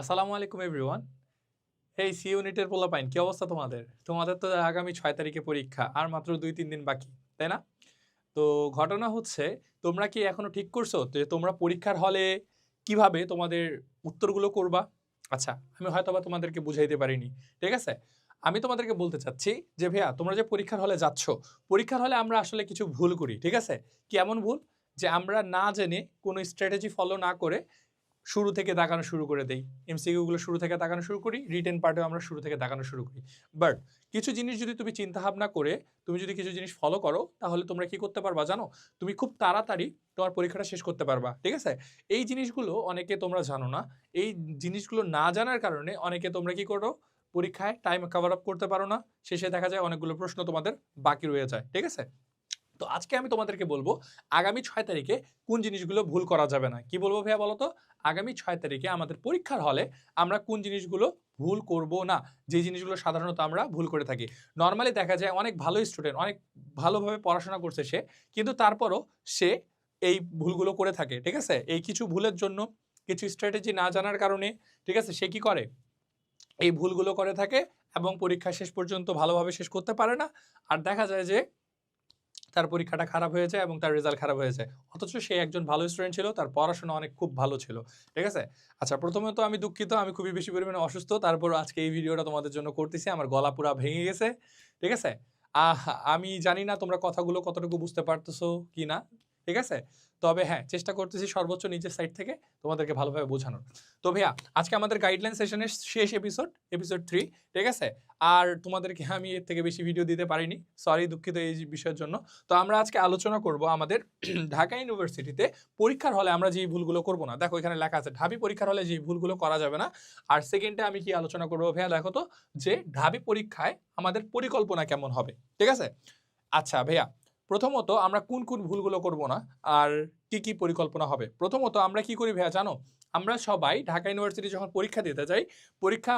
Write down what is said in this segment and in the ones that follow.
আসসালামু আলাইকুম এভরিওয়ান এই সি ইউনিটের পোলাপাইন, কি অবস্থা তোমাদের? তোমাদের তো আগামী ছয় তারিখে পরীক্ষা, আর মাত্র দুই তিন দিন বাকি, তাই না? তো ঘটনা হচ্ছে, তোমরা কি এখনও ঠিক করছ যে তোমরা পরীক্ষার হলে কীভাবে তোমাদের উত্তরগুলো করবা? আচ্ছা আমি হয়তো বা তোমাদেরকে বুঝাইতে পারিনি, ঠিক আছে? আমি তোমাদেরকে বলতে চাচ্ছি যে, ভাইয়া, তোমরা যে পরীক্ষার হলে যাচ্ছ, পরীক্ষার হলে আমরা আসলে কিছু ভুল করি, ঠিক আছে? কি এমন ভুল? যে আমরা না জেনে কোনো স্ট্র্যাটেজি ফলো না করে শুরু থেকে দাগানো শুরু করে দেই। এমসিকিউগুলো শুরু থেকে দাগানো শুরু করি রিটেন পার্টেও আমরা শুরু থেকে দাগানো শুরু করি। বাট কিছু জিনিস যদি তুমি চিন্তা ভাবনা করে, তুমি যদি কিছু জিনিস ফলো করো, তাহলে তোমরা কি করতে পারবা জানো? তুমি খুব তাড়াতাড়ি তোমার পরীক্ষাটা শেষ করতে পারবা, ঠিক আছে? এই জিনিসগুলো অনেকে তোমরা জানো না। এই জিনিসগুলো না জানার কারণে অনেকে তোমরা কি করো? পরীক্ষায় টাইম কভার আপ করতে পারো না। শেষে দেখা যায় অনেকগুলো প্রশ্ন তোমাদের বাকি রয়ে যায়, ঠিক আছে? তো আজকে আমি তোমাদেরকে বলব, আগামী ছয় তারিখে কোন জিনিসগুলো ভুল করা যাবে না। কি বলব ভাইয়া বলো তো আগামী ছয় তারিখে আমাদের পরীক্ষার হলে আমরা কোন জিনিসগুলো ভুল করব না, যে জিনিসগুলো সাধারণত আমরা ভুল করে থাকি। নর্মালি দেখা যায় অনেক ভালো স্টুডেন্ট অনেক ভালোভাবে পড়াশোনা করছে সে, কিন্তু তারপরও সে এই ভুলগুলো করে থাকে, ঠিক আছে? এই কিছু ভুলের জন্য, কিছু স্ট্র্যাটেজি না জানার কারণে, ঠিক আছে? সে কি করে? এই ভুলগুলো করে থাকে এবং পরীক্ষা শেষ পর্যন্ত ভালোভাবে শেষ করতে পারে না। আর দেখা যায় যে তার পরীক্ষাটা খারাপ হয়ে যায় এবং তার রেজাল্ট খারাপ হয়ে যায়। অথচ সে একজন ভালো স্টুডেন্ট ছিল, তার পড়াশোনা অনেক খুব ভালো ছিল। ঠিক আছে? আচ্ছা প্রথমে তো আমি দুঃখিত, আমি খুবই বেশি পরিমাণে অসুস্থ। তারপর আজকে এই ভিডিওটা তোমাদের জন্য করতেছি, আমার গলা পুরা ভেঙে গেছে। ঠিক আছে? আহ, আমি জানি না তোমরা কথাগুলো কতটুকু বুঝতে পারতেছো কি না ঠিক আছে? তবে হ্যাঁ চেষ্টা করতেছি সর্বোচ্চ নিজের সাইড থেকে তোমাদেরকে ভালোভাবে বোঝানোর। তো ভাইয়া, আজকে আমাদের গাইডলাইন সেশনের শেষ এপিসোড এপিসোড থ্রি ঠিক আছে? আর তোমাদেরকে আমি এর থেকে বেশি ভিডিও দিতে পারিনি সরি দুঃখিত এই বিষয়ের জন্য। তো আমরা আজকে আলোচনা করব আমাদের ঢাকা ইউনিভার্সিটিতে পরীক্ষার হলে আমরা যে ভুলগুলো করব না। দেখো, এখানে লেখা আছে, ঢাবি পরীক্ষার হলে যে ভুলগুলো করা যাবে না। আর সেকেন্ডে আমি কি আলোচনা করব ভাইয়া, দেখো তো, যে ঢাবি পরীক্ষায় আমাদের পরিকল্পনা কেমন হবে, ঠিক আছে? আচ্ছা ভাইয়া প্রথমত আমরা কোন কোন ভুলগুলো করব না, আর কি কি পরিকল্পনা হবে? প্রথমত আমরা কি করি ভাইয়া জানো? আমরা সবাই ঢাকা ইউনিভার্সিটি যখন পরীক্ষা দিতে যাই, পরীক্ষা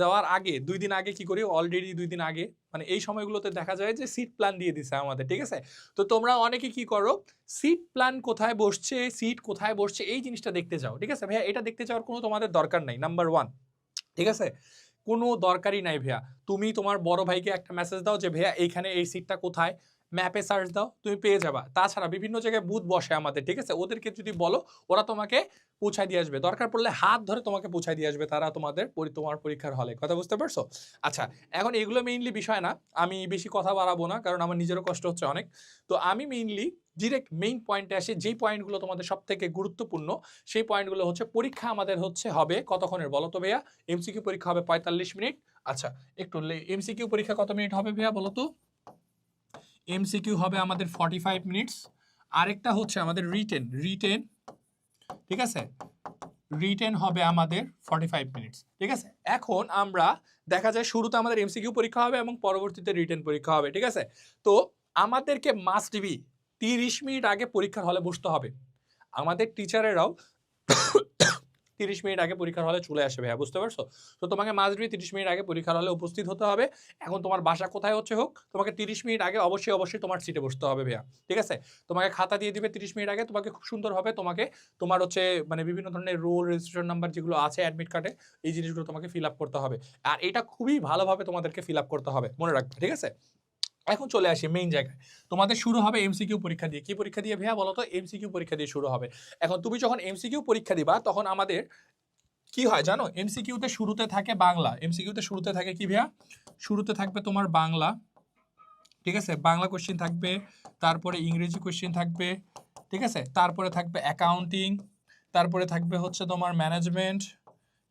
যাওয়ার আগে, দুই দিন আগে কি করি? অলরেডি দুই দিন আগে মানে এই সময়গুলোতে দেখা যায় যে সিট প্ল্যান দিয়ে দিছে আমাদের, ঠিক আছে? তো তোমরা অনেকে কি করো? সিট প্ল্যান কোথায় বসছে সিট কোথায় বসছে, এই জিনিসটা দেখতে যাও, ঠিক আছে? ভাইয়া, এটা দেখতে যাওয়ার কোনো তোমাদের দরকার নাই নাম্বার ওয়ান ঠিক আছে? কোনো দরকারই নাই ভাইয়া। তুমি তোমার বড় ভাইকে একটা মেসেজ দাও যে, ভাইয়া, এইখানে এই সিটটা কোথায়? ম্যাপে সার্চ দাও, তুমি পেয়ে যাবা। তাছাড়া বিভিন্ন জায়গায় বুথ বসে আমাদের, ঠিক আছে? ওদেরকে যদি বলো, ওরা তোমাকে পৌঁছায় দিয়ে আসবে। দরকার পড়লে হাত ধরে তোমাকে পৌঁছায় দিয়ে আসবে, তারা তোমাদের তোমার পরীক্ষার হলে। কথা বুঝতে পারছ? আচ্ছা এখন এগুলো মেইনলি বিষয় না। আমি বেশি কথা বাড়াবো না, কারণ আমার নিজেরও কষ্ট হচ্ছে অনেক। তো আমি মেইনলি ডিরেক্ট মেইন পয়েন্টে আসি, যেই পয়েন্টগুলো তোমাদের সব থেকে গুরুত্বপূর্ণ, সেই পয়েন্টগুলো হচ্ছে পরীক্ষা আমাদের হচ্ছে হবে কতক্ষণের? বলো তো ভাইয়া। এমসিকিউ পরীক্ষা হবে পঁয়তাল্লিশ মিনিট। আচ্ছা একটু এমসিকিউ পরীক্ষা কত মিনিট হবে ভাইয়া, বলো তো? এমসিকিউ হবে আমাদের ফর্টি ফাইভ মিনিটস আরেকটা হচ্ছে আমাদের রিটেন রিটেন ঠিক আছে? রিটেন হবে আমাদের ফর্টি ফাইভ মিনিটস ঠিক আছে? এখন আমরা দেখা যায় শুরুতে আমাদের এমসিকিউ পরীক্ষা হবে এবং পরবর্তীতে রিটেন পরীক্ষা হবে, ঠিক আছে? তো আমাদেরকে মাস্ট বি তিরিশ মিনিট আগে পরীক্ষার হলে বসতে হবে। আমাদের টিচারেরাও তিরিশ মিনিট আগে পরীক্ষার হলে চলে আসে ভাইয়া, বুঝতে পারছ? তো তোমাকে মাস্ট বি তিরিশ মিনিট আগে পরীক্ষার হলে উপস্থিত হতে হবে। এখন তোমার বাসা কোথায় হচ্ছে হোক, তোমাকে তিরিশ মিনিট আগে অবশ্যই অবশ্যই তোমার সিটে বসতে হবে ভাইয়া, ঠিক আছে? তোমাকে খাতা দিয়ে দিবে তিরিশ মিনিট আগে, তোমাকে খুব সুন্দর হবে তোমাকে তোমার হচ্ছে মানে বিভিন্ন ধরনের রোল রেজিস্ট্রেশন নাম্বার যেগুলো আছে অ্যাডমিট কার্ডে এই জিনিসগুলো তোমাকে ফিল আপ করতে হবে। আর এটা খুবই ভালোভাবে তোমাদেরকে ফিল আপ করতে হবে, মনে রাখবে, ঠিক আছে? এখন চলে আসি মেইন জায়গায়। তোমাদের শুরু হবে এমসিকিউ পরীক্ষা দিয়ে। কি পরীক্ষা দিয়ে ভাইয়া বলো তো? এমসিকিউ পরীক্ষা দিয়ে শুরু হবে। এখন তুমি যখন এমসিকিউ পরীক্ষা দিবা, তখন আমাদের কি হয় জানো? এমসিকিউতে শুরুতে থাকে বাংলা। এমসিকিউতে শুরুতে থাকে কি ভাইয়া? শুরুতে থাকবে তোমার বাংলা। ঠিক আছে? বাংলা কোশ্চেন থাকবে, তারপরে ইংরেজি কোশ্চেন থাকবে, ঠিক আছে? তারপরে থাকবে অ্যাকাউন্টিং তারপরে থাকবে হচ্ছে তোমার ম্যানেজমেন্ট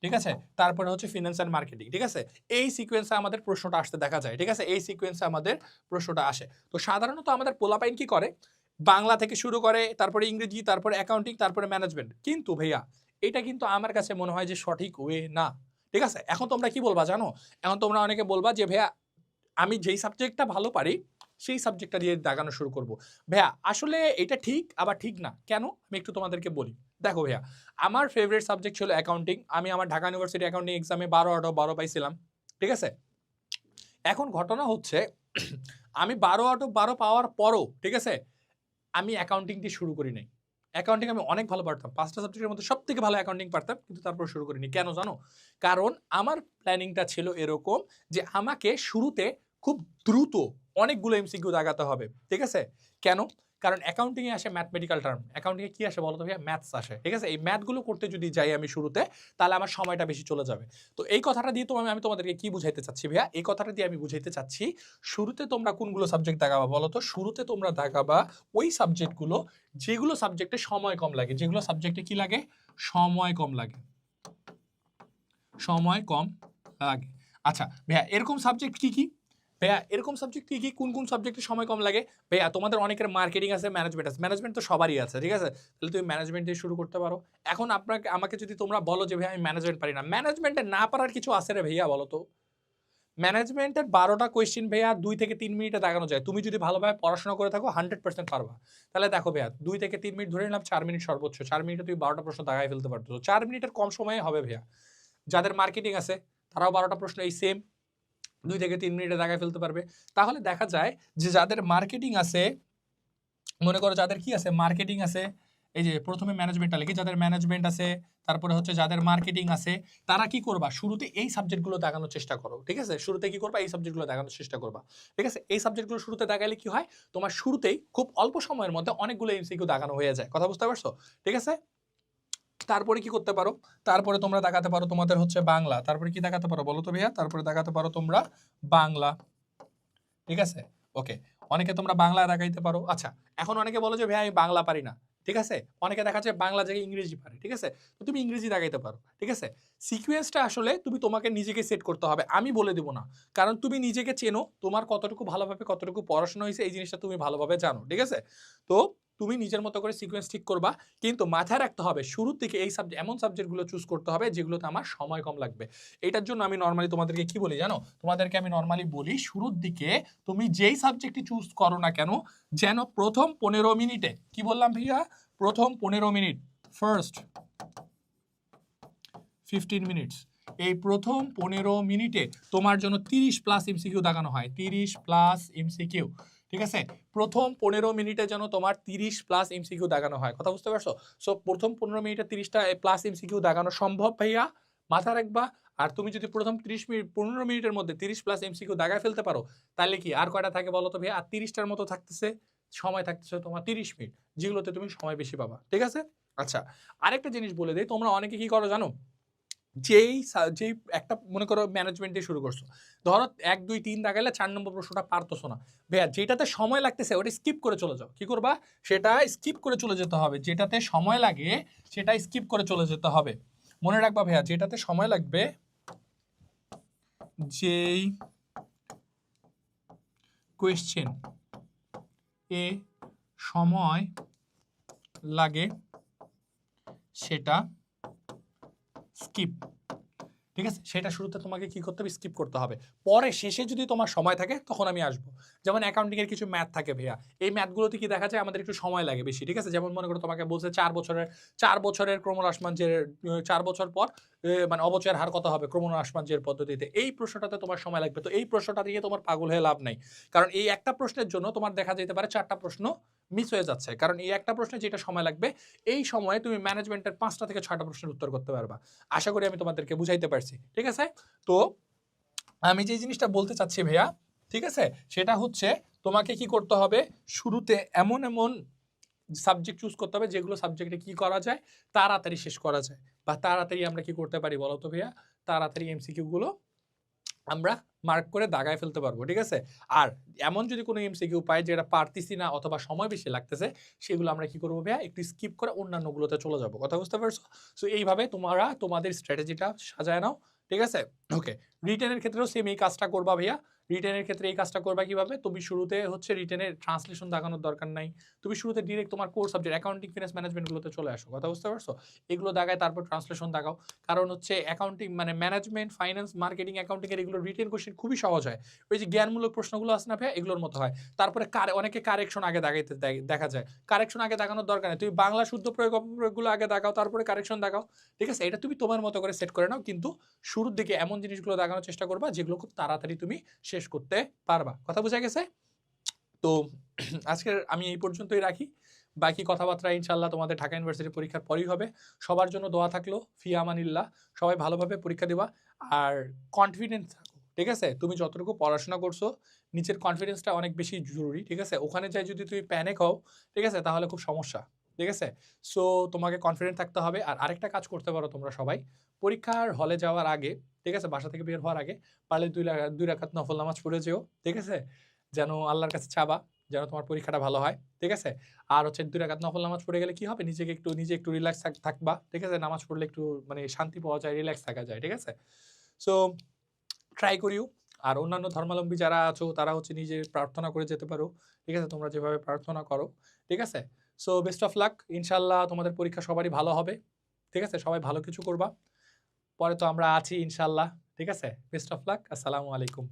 ঠিক আছে? তারপরে হচ্ছে ফিনান্স অ্যান্ড মার্কেটিং ঠিক আছে? এই সিকোয়েন্সে আমাদের প্রশ্নটা আসতে দেখা যায়, ঠিক আছে? এই সিকোয়েন্সে আমাদের প্রশ্নটা আসে। তো সাধারণত আমাদের পোলাপাইন কি করে? বাংলা থেকে শুরু করে, তারপরে ইংরেজি, তারপরে অ্যাকাউন্টিং তারপরে ম্যানেজমেন্ট কিন্তু ভাইয়া, এটা কিন্তু আমার কাছে মনে হয় যে সঠিক ওয়ে না, ঠিক আছে? এখন তোমরা কি বলবা জানো? এখন তোমরা অনেকে বলবা যে, ভাইয়া, আমি যেই সাবজেক্টটা ভালো পারি, সেই সাবজেক্টটা দিয়ে দাগানো শুরু করব। ভাইয়া, আসলে এটা ঠিক, আবার ঠিক না। কেন? আমি একটু তোমাদেরকে বলি। দেখো ভাইয়া, আমার ফেভারিট সাবজেক্ট ছিল অ্যাকাউন্টিং আমি আমার ঢাকা ইউনিভার্সিটি অ্যাকাউন্টিং এক্সামে বারো আটো বারো পাইছিলাম, ঠিক আছে? এখন ঘটনা হচ্ছে, আমি বারো আটো বারো পাওয়ার পরও, ঠিক আছে, আমি অ্যাকাউন্টিং শুরু করি নাই। অ্যাকাউন্টিং আমি অনেক ভালো পারতাম, পাঁচটা সাবজেক্টের মধ্যে সব থেকে ভালো অ্যাকাউন্টিং পারতাম, কিন্তু তারপর শুরু করিনি। কেন জানো? কারণ আমার প্ল্যানিংটা ছিল এরকম যে আমাকে শুরুতে খুব দ্রুত অনেকগুলো এমসিকিউ দাগাতে হবে, ঠিক আছে? কেন? কারণ অ্যাকাউন্টিংয়ে আসে ম্যাথমেটিক্যাল টার্ম অ্যাকাউন্টিংয়ে কি আসে বলতো ভাইয়া? ম্যাথস আসে, ঠিক আছে? এই ম্যাথগুলো করতে যদি যাই আমি শুরুতে, তাহলে আমার সময়টা বেশি চলে যাবে। তো এই কথাটা দিয়ে তো আমি তোমাদেরকে কি বুঝাইতে চাচ্ছি ভাইয়া? এই কথাটা দিয়ে আমি বুঝাইতে চাচ্ছি, শুরুতে তোমরা কোনগুলো সাবজেক্ট দাগাবা বলো তো? শুরুতে তোমরা দাগাবা ওই সাবজেক্টগুলো যেগুলো সাবজেক্টে সময় কম লাগে। যেগুলো সাবজেক্টে কি লাগে? সময় কম লাগে। সময় কম লাগে। আচ্ছা ভাইয়া, এরকম সাবজেক্ট কি কি? ভাইয়া, এরকম সাবজেক্ট কি কি, কোন কোন সাবজেক্টে সময় কম লাগে? ভাইয়া, তোমাদের অনেকের মার্কেটিং আছে ম্যানেজমেন্ট আছে ম্যানেজমেন্ট তো সবারই আছে, ঠিক আছে? তাহলে তুমি ম্যানেজমেন্ট দিয়ে শুরু করতে পারো। এখন আপনাকে, আমাকে যদি তোমরা বলো যে ভাই আমি ম্যানেজমেন্ট পারি না। ম্যানেজমেন্টে না পারার কিছু আছে রে ভাইয়া, বলো তো? ম্যানেজমেন্টের বারোটা কোয়েশ্চেন ভাইয়া, দুই থেকে তিন মিনিটে দেখানো যায়। তুমি যদি ভালোভাবে পড়াশোনা করে থাকো হান্ড্রেড পার্সেন্ট পারবা। তাহলে দেখো ভাইয়া, দুই থেকে তিন মিনিট ধরে নিলাম, চার মিনিট সর্বোচ্চ। চার মিনিটে তুমি বারোটা প্রশ্ন দাগাই ফেলতে পারতো চার মিনিটের কম সময়ে হবে ভাইয়া। যাদের মার্কেটিং আছে, তারাও বারোটা প্রশ্ন এই সেম দুই থেকে তিন মিনিটে দাগায় ফেলতে পারবে। তাহলে দেখা যায় যে যাদের মার্কেটিং আছে মনে করো যাদের কি আছে? মার্কেটিং আছে এই যে প্রথমে ম্যানেজমেন্টটা লিখি যাদের ম্যানেজমেন্ট আছে তারপরে হচ্ছে যাদের মার্কেটিং আছে তারা কি করবা? শুরুতে এই সাবজেক্টগুলো দেখানোর চেষ্টা করো ঠিক আছে? শুরুতে কি করবা? এই সাবজেক্টগুলো দেখানোর চেষ্টা করবা ঠিক আছে? এই সাবজেক্টগুলো শুরুতে দেখালে কি হয়? তোমার শুরুতেই খুব অল্প সময়ের মধ্যে অনেকগুলো এমসিকিউ দেখানো হয়ে যায় কথা বুঝতে পারছ? ঠিক আছে? তারপরে কি করতে পারো? তারপরে তোমরা দেখাতে পারো তোমাদের হচ্ছে বাংলা। তারপরে কি দেখাতে পারো বলো তো ভাইয়া? তারপরে দেখাতে পারো তোমরা বাংলা। ঠিক আছে? ওকে অনেকে তোমরা বাংলা দেখাইতে পারো। আচ্ছা এখন অনেকে বলো যে, ভাইয়া, আমি বাংলা পারি না। ঠিক আছে? অনেকে দেখা যায় বাংলা জায়গায় ইংরেজি পারে। ঠিক আছে? তুমি ইংরেজি দেখাইতে পারো। ঠিক আছে? সিকুয়েন্সটা আসলে তুমি তোমাকে নিজেকে সেট করতে হবে। আমি বলে দেবো না। কারণ তুমি নিজেকে চেনো, তোমার কতটুকু ভালোভাবে কতটুকু পড়াশোনা হয়েছে, এই জিনিসটা তুমি ভালোভাবে জানো। ঠিক আছে? তো তুমি নিজের মতো করে সিকোয়েন্স ঠিক করবা। কিন্তু মাথায় রাখতে হবে, শুরুর থেকে এই সাবজেক্ট এমন সাবজেক্টগুলো চুজ করতে হবে যেগুলোতে আমার সময় কম লাগবে। এটার জন্য আমি নর্মালি তোমাদেরকে কি বলি জানো? তোমাদেরকে আমি নর্মালি বলি শুরুর দিকে তুমি যেই সাবজেক্টটি চুজ করো না কেন, যেন প্রথম পনেরো মিনিটে, কি বললাম ভাইয়া? প্রথম পনেরো মিনিট ফার্স্ট ফিফটিন মিনিটস এই প্রথম পনেরো মিনিটে তোমার জন্য তিরিশ প্লাস এমসিকিউ দেখানো হয়। তিরিশ প্লাস এমসিকিউ ঠিক আছে? প্রথম পনেরো মিনিটে যেন তোমার তিরিশ প্লাস এমসিকিউ দেখানো হয়। কথা বুঝতে পারছ? সো প্রথম পনেরো মিনিটে তিরিশটা প্লাস এমসিকিউ দেখানো সম্ভব ভাইয়া? মাথা রাখবা। আর তুমি যদি প্রথম তিরিশ মিনিট পনেরো মিনিটের মধ্যে তিরিশ প্লাস এমসিকিউ দাগায় ফেলতে পারো, তাহলে কি আর কয়টা থাকে বলো তো ভাইয়া? আর তিরিশটার মতো থাকতেছে। সময় থাকতেছে তোমার তিরিশ মিনিট, যেগুলোতে তুমি সময় বেশি পাবা। ঠিক আছে? আচ্ছা আরেকটা জিনিস বলে দিই, তোমরা অনেকে কি করো জানো? যেই যেই একটা, মনে করো ম্যানেজমেন্ট দিয়ে শুরু করছ। ধরো, এক, দুই, তিন দাগাইলে চার নম্বর প্রশ্নটা পারতোছো না। ভাইয়া, যেটাতে সময় লাগতেছে, ওটা স্কিপ করে চলে যাও। কি করবা? সেটা স্কিপ করে চলে যেতে হবে। যেটাতে সময় লাগে, সেটা স্কিপ করে চলে যেতে হবে। মনে রাখবা ভাইয়া, যেটাতে সময় লাগবে, যেই কোয়েশ্চেন এ সময় লাগে, সেটা স্কিপ। ঠিক আছে? সেটা শুরুতে তোমাকে কি করতে হবে? স্কিপ করতে হবে। পরে শেষে যদি তোমার সময় থাকে তখন আমি আসব। যেমন অ্যাকাউন্টিং এর কিছু ম্যাথ থাকে ভাইয়া। এই ম্যাথগুলোতে কি দেখা যায়? আমাদের একটু সময় লাগে বেশি ঠিক আছে? যেমন মনে করো তোমাকে বলছে চার বছরের চার বছরের ক্রমহ্রাসমাঞ্জের আহ, চার বছর পর মানে অবচয়ের হার কত হবে ক্রমহ্রাসমাঞ্জের পদ্ধতিতে? এই প্রশ্নটাতে তোমার সময় লাগবে। তো এই প্রশ্নটা দিয়ে তোমার পাগল হয়ে লাভ নাই। কারণ এই একটা প্রশ্নের জন্য তোমার দেখা যেতে পারে চারটা প্রশ্ন মিস হয়ে যাচ্ছে। কারণ এই একটা প্রশ্নে যেটা সময় লাগবে, এই সময়ে তুমি ম্যানেজমেন্টের পাঁচটা থেকে ছয়টা প্রশ্নের উত্তর করতে পারবা। আশা করি আমি তোমাদেরকে বুঝাইতে পারছি, ঠিক আছে? তো, আমি যে জিনিসটা বলতে চাচ্ছি ভাইয়া, ঠিক আছে? সেটা হচ্ছে তোমাকে কি করতে হবে? শুরুতে এমন এমন সাবজেক্ট চুজ করতে হবে, যেগুলো সাবজেক্টে কি করা যায়? তাড়াতাড়ি শেষ করা যায়। বা তাড়াতাড়ি আমরা কি করতে পারি বলো তো ভাইয়া? তাড়াতাড়ি এমসিকিউ গুলো আমরা মার্ক করে দাগায় ফেলতে পারব, ঠিক আছে? আর এমন যদি কোনো এমসিকিউ পাই যেটা পারতেছি না অথবা সময় বেশি লাগতেছে, সেগুলো আমরা কি করব ভাইয়া? একটু স্কিপ করে অন্যান্যগুলোতে চলে যাব, কথা বুঝতে পারছ? সো এইভাবে তোমরা তোমাদের স্ট্র্যাটেজিটা সাজায় নাও, ঠিক আছে? ওকে রিটার্নের ক্ষেত্রেও সেম এই কাজটা করবা ভাইয়া। রিটেনের ক্ষেত্রে এই কাজটা করবা কীভাবে? তুমি শুরুতে হচ্ছে রিটেনের ট্রান্সলেশন দেখানোর দরকার নাই। তুমি শুরুতে ডিরেক্ট তোমার কোর সাবজেক্ট অ্যাকাউন্টিং ফিনান্স ম্যানেজমেন্টগুলোতে চলে আসো। কথা বুঝতে পারছ? এগুলো দেখায় তারপর ট্রান্সলেশন দেখাও। কারণ হচ্ছে অ্যাকাউন্টিং মানে ম্যানেজমেন্ট ফাইন্যান্স মার্কেটিং অ্যাকাউন্টিং এর এগুলো রিটেন কোশ্চেন খুবই সহজ হয়। ওই যে জ্ঞানমূলক প্রশ্নগুলো আছে না ভাইয়া, এগুলোর মতো হয়। তারপরে কার অনেকে কারেকশন আগে দেখাইতে দেখা যায়। কারেকশন আগে দেখানোর দরকার নেই। তুমি বাংলা শুদ্ধ প্রয়োগ, অপপ্রয়োগগুলো আগে দেখাও, তারপরে কারেকশন দেখাও। ঠিক আছে? এটা তুমি তোমার মতো করে সেট করে নাও। কিন্তু শুরুর দিকে এমন জিনিসগুলো দেখানোর চেষ্টা করবা যেগুলো খুব তাড়াতাড়ি তুমি শেষ করতে পারবা। কথা বোঝা গেছে? তো আজকের আমি এই পর্যন্তই রাখি। বাকি কথাবার্তা ইনশাল্লাহ তোমাদের ঢাকা ইউনিভার্সিটি পরীক্ষার পরই হবে। সবার জন্য দোয়া থাকল ফি আমানিল্লাহ সবাই ভালোভাবে পরীক্ষা দিবা আর কনফিডেন্স থাকো, ঠিক আছে? তুমি যতটুকু পড়াশোনা করছ, নিচের কনফিডেন্সটা অনেক বেশি জরুরি, ঠিক আছে? ওখানে যাই যদি তুমি প্যানিক হও, ঠিক আছে? তাহলে খুব সমস্যা। ঠিক আছে? সো তোমাকে কনফিডেন্ট থাকতে হবে। আর আরেকটা কাজ করতে পারো তোমরা সবাই। পরীক্ষার হলে যাওয়ার আগে, ঠিক আছে? বাসা থেকে বের হওয়ার আগে পারলে দুই দুই রাখাত নফল নামাজ পড়ে যেও, ঠিক আছে? যেন আল্লাহর কাছে চাবা, যেন তোমার পরীক্ষাটা ভালো হয়, ঠিক আছে? আর হচ্ছে দুই রাকাত নফল নামাজ পড়ে গেলে কি হবে? নিজেকে একটু, নিজে একটু রিল্যাক্স থাকবা, ঠিক আছে? নামাজ পড়লে একটু মানে শান্তি পাওয়া যায় রিল্যাক্স থাকা যায়, ঠিক আছে? সো ট্রাই করিও। আর অন্যান্য ধর্মাবলম্বী যারা আছো, তারা হচ্ছে নিজে প্রার্থনা করে যেতে পারো, ঠিক আছে? তোমরা যেভাবে প্রার্থনা করো, ঠিক আছে? সো বেস্ট অফ লাক ইনশাল্লাহ তোমাদের পরীক্ষা সবারই ভালো হবে। ঠিক আছে? সবাই ভালো কিছু করবা। পরে তো আমরা আছি ইনশাল্লাহ ঠিক আছে? বেস্ট অফ লাক আসসালামু আলাইকুম।